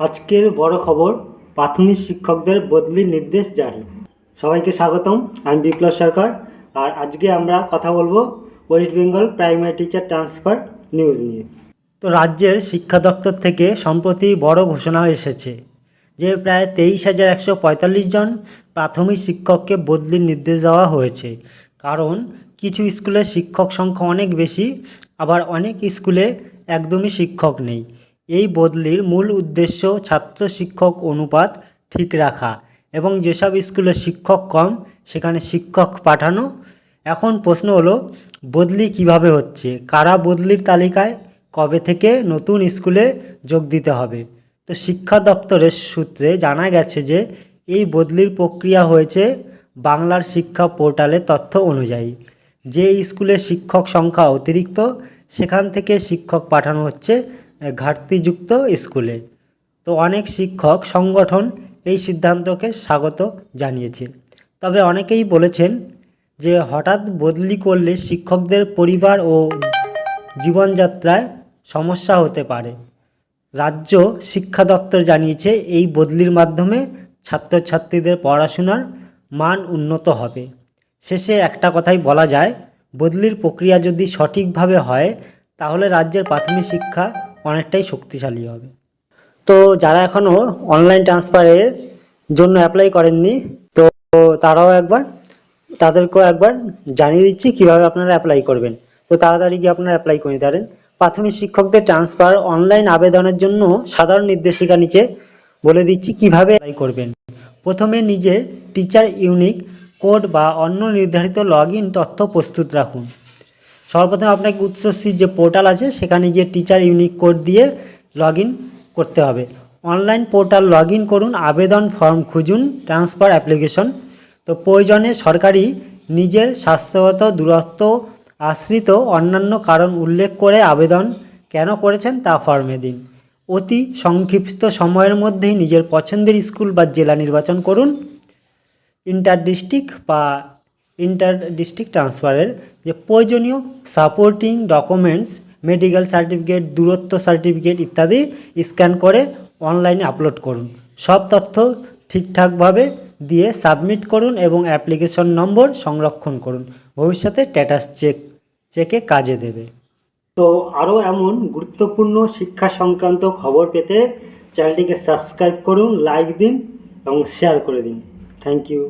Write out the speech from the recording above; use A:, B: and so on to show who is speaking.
A: আজকের বড় খবর, প্রাথমিক শিক্ষকদের বদলির নির্দেশ জারি। সবাইকে স্বাগতম, আমি বিপ্লব সরকার। আর আজকে আমরা কথা বলব West Bengal primary teacher transfer news নিয়ে। তো রাজ্যের শিক্ষা দপ্তর থেকে সম্প্রতি বড় ঘোষণা এসেছে যে প্রায় তেইশ হাজার একশো পঁয়তাল্লিশ জন প্রাথমিক শিক্ষককে বদলির নির্দেশ দেওয়া হয়েছে। কারণ কিছু স্কুলে শিক্ষক সংখ্যা অনেক বেশি, আবার অনেক স্কুলে একদমই শিক্ষক নেই। এই বদলির মূল উদ্দেশ্য ছাত্র শিক্ষক অনুপাত ঠিক রাখা এবং যেসব স্কুলে শিক্ষক কম, সেখানে শিক্ষক পাঠানো। এখন প্রশ্ন হলো, বদলি কীভাবে হচ্ছে? কারা বদলির তালিকায়? কবে থেকে নতুন স্কুলে যোগ দিতে হবে? তো শিক্ষা দপ্তরের সূত্রে জানা গেছে যে, এই বদলির প্রক্রিয়া হয়েছে বাংলার শিক্ষা পোর্টালের তথ্য অনুযায়ী। যে স্কুলে শিক্ষক সংখ্যা অতিরিক্ত, সেখান থেকে শিক্ষক পাঠানো হচ্ছে ঘাটতিযুক্ত স্কুলে। তো অনেক শিক্ষক সংগঠন এই সিদ্ধান্তকে স্বাগত জানিয়েছে। তবে অনেকেই বলেছেন যে হঠাৎ বদলি করলে শিক্ষকদের পরিবার ও জীবনযাত্রায় সমস্যা হতে পারে। রাজ্য শিক্ষা দপ্তর জানিয়েছে এই বদলির মাধ্যমে ছাত্রছাত্রীদের পড়াশোনার মান উন্নত হবে। শেষে একটা কথাই বলা যায়, বদলির প্রক্রিয়া যদি সঠিকভাবে হয়, তাহলে রাজ্যের প্রাথমিক শিক্ষা অনেকটাই শক্তিশালী হবে। তো যারা এখনও অনলাইন ট্রান্সফারের জন্য অ্যাপ্লাই করেননি, তো তারাও একবার, তাদেরকেও একবার জানিয়ে দিচ্ছি কীভাবে আপনারা অ্যাপ্লাই করবেন। তো তাড়াতাড়ি গিয়ে আপনারা অ্যাপ্লাই করে নিতে প্রাথমিক শিক্ষকদের ট্রান্সফার অনলাইন আবেদনের জন্য সাধারণ নির্দেশিকা নিচে বলে দিচ্ছি কীভাবে অ্যাপ্লাই করবেন। প্রথমে নিজের টিচার ইউনিক কোড বা অন্য নির্ধারিত লগ তথ্য প্রস্তুত রাখুন। সর্বপ্রথম আপনাকে উচ্চশ্রীর যে পোর্টাল আছে, সেখানে গিয়ে টিচার ইউনিক কোড দিয়ে লগ করতে হবে। অনলাইন পোর্টাল লগ করুন, আবেদন ফর্ম খুঁজুন ট্রান্সফার অ্যাপ্লিকেশন তো প্রয়োজনে সরকারি, নিজের স্বাস্থ্যগত, দূরত্ব, আশ্রিত, অন্যান্য কারণ উল্লেখ করে আবেদন কেন করেছেন তা ফর্মে দিন। অতি সংক্ষিপ্ত সময়ের মধ্যেই নিজের পছন্দের স্কুল বা জেলা নির্বাচন করুন। ইন্টার ডিস্ট্রিক্ট বা ইন্টার ডিস্ট্রিক্ট ট্রান্সফারের যে প্রয়োজনীয় সাপোর্টিং ডকুমেন্টস মেডিকেল সার্টিফিকেট দূরত্ব সার্টিফিকেট ইত্যাদি স্ক্যান করে অনলাইনে আপলোড করুন। সব তথ্য ঠিকঠাকভাবে দিয়ে সাবমিট করুন এবং অ্যাপ্লিকেশন নম্বর সংরক্ষণ করুন। ভবিষ্যতে স্ট্যাটাস চেক চেকে কাজে দেবে। তো আরও এমন গুরুত্বপূর্ণ শিক্ষা সংক্রান্ত খবর পেতে চ্যানেলটিকে সাবস্ক্রাইব করুন লাইক দিন এবং শেয়ার করে দিন। Thank you